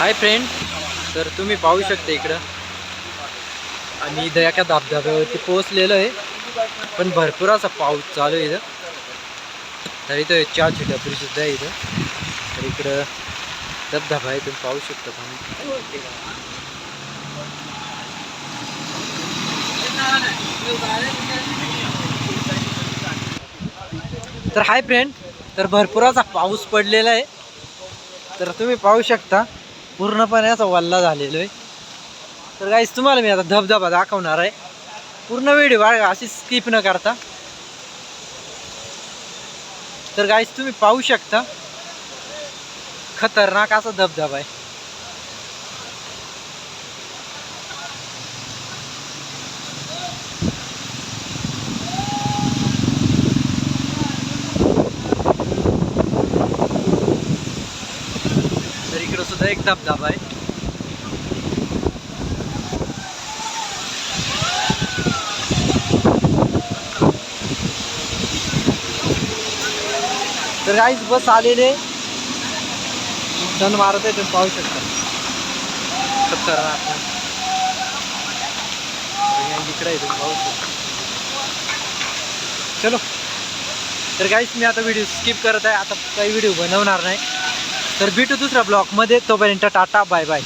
Hi friend तर तुम्ही पाहू शकता इकडं. आम्ही इथं एका धबधब्यावरती पोहोचलेलो आहे. पण भरपूर असा पाऊस चालू आहे इथं. तर इथं चार छोट्यापुरी सुद्धा आहे इथं. तर इकडं धबधबा आहे तुम्ही पाहू शकता पण तर हाय फ्रेंड तर भरपूर असा पाऊस पडलेला आहे. तर तुम्ही पाहू शकता. पूर्णपणे असा वल्ला झालेलो आहे. तर गाईस तुम्हाला मी आता धबधबा दाखवणार आहे. पूर्ण व्हिडिओ बघा अशी स्किप न करता. तर गाईस तुम्ही पाहू शकता. खतरनाक असा धबधबा आहे. आता एक धबधबा आहे. तर गाईज बस आलेले. सण मारत आहे तुम्ही पाहू शकता. खतरनाक इकडे आहे पाहू शकता. चलो. तर गाईज मी आता व्हिडिओ स्किप करत आहे. आता काही व्हिडिओ बनवणार नाही. तर भेटू दुसऱ्या ब्लॉगमध्ये. तोपर्यंत टाटा बाय बाय.